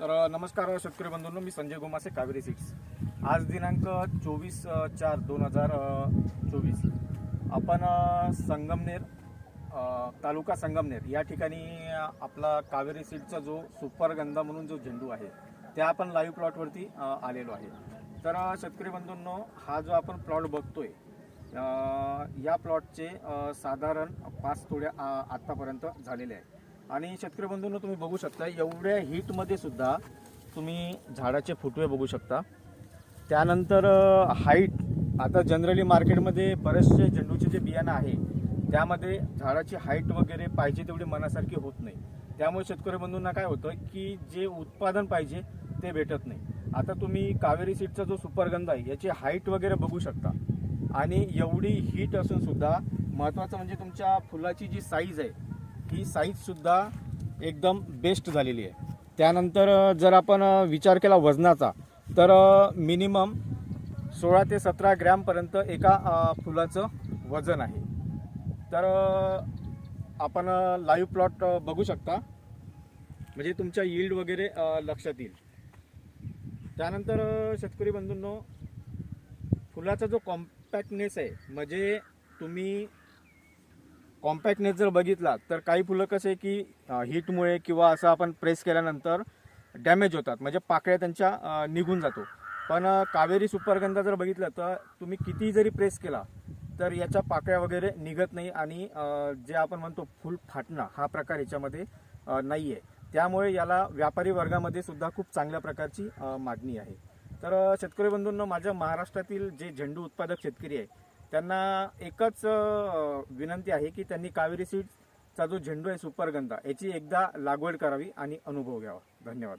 तर नमस्कार शेतकरी बंधूंनो मी संजय गोमासे कावेरी सीट्स आज दिनांक चोवीस चार दोन हजार चोवीस. आपण संगमनेर तालुका संगमनेर या ठिकाणी आपला कावेरी सीटचा जो सुपर गंधा म्हणून जो झेंडू आहे त्या आपण लाईव्ह प्लॉटवरती आलेलो आहे. तर शेतकरी बंधूंनो हा जो आपण प्लॉट बघतोय या प्लॉटचे साधारण पाच तोड्या आत्तापर्यंत झालेले आहे आणि शेतकरी बंधूंनो तुम्ही बघू शकता एवढ्या हीटमध्ये सुद्धा तुम्ही झाडाचे फुटवे बघू शकता. त्यानंतर हाईट आता जनरली मार्केटमध्ये बरेचसे झेंडूचे जे बियाणं आहे त्यामध्ये झाडाची हाईट वगैरे पाहिजे तेवढी मनासारखी होत नाही. त्यामुळे शेतकरी बंधूंना काय होतं की जे उत्पादन पाहिजे ते भेटत नाही. आता तुम्ही कावेरी सीटचा जो सुपरगंध आहे याची हाईट वगैरे बघू शकता. आणि एवढी हीट असूनसुद्धा महत्त्वाचं म्हणजे तुमच्या फुलाची जी साईज आहे ही साईजसुद्धा एकदम बेस्ट झालेली आहे. त्यानंतर जर आपण विचार केला वजनाचा तर मिनिमम सोळा ते सतरा ग्रॅमपर्यंत एका फुलाचं वजन आहे. तर आपण लाईव्ह प्लॉट बघू शकता. म्हणजे तुमच्या यील्ड वगैरे लक्षात येईल. त्यानंतर शेतकरी बंधूंनो फुलाचा जो कॉम्पॅक्टनेस आहे म्हणजे तुम्ही कॉम्पॅक्टनेस जर बघितला तर काही फुलं कसे की हीटमुळे किंवा असं आपण प्रेस केल्यानंतर डॅमेज होतात. म्हणजे पाकळ्या त्यांच्या निघून जातो. पण कावेरी सुपरगंधा जर बघितलं तर तुम्ही किती जरी प्रेस केला तर याच्या पाकळ्या वगैरे निघत नाही आणि जे आपण म्हणतो फुल फाटणं हा प्रकार याच्यामध्ये नाही आहे त्यामुळे याला व्यापारी वर्गामध्ये सुद्धा खूप चांगल्या प्रकारची मागणी आहे. तर शेतकरी बंधूंना माझ्या महाराष्ट्रातील जे झेंडू उत्पादक शेतकरी आहे त्यांना एकच विनंती आहे की त्यांनी कावेरी सीडचा जो झेंडू आहे सुपरगंधा याची एकदा लागवड करावी आणि अनुभव घ्यावा. धन्यवाद.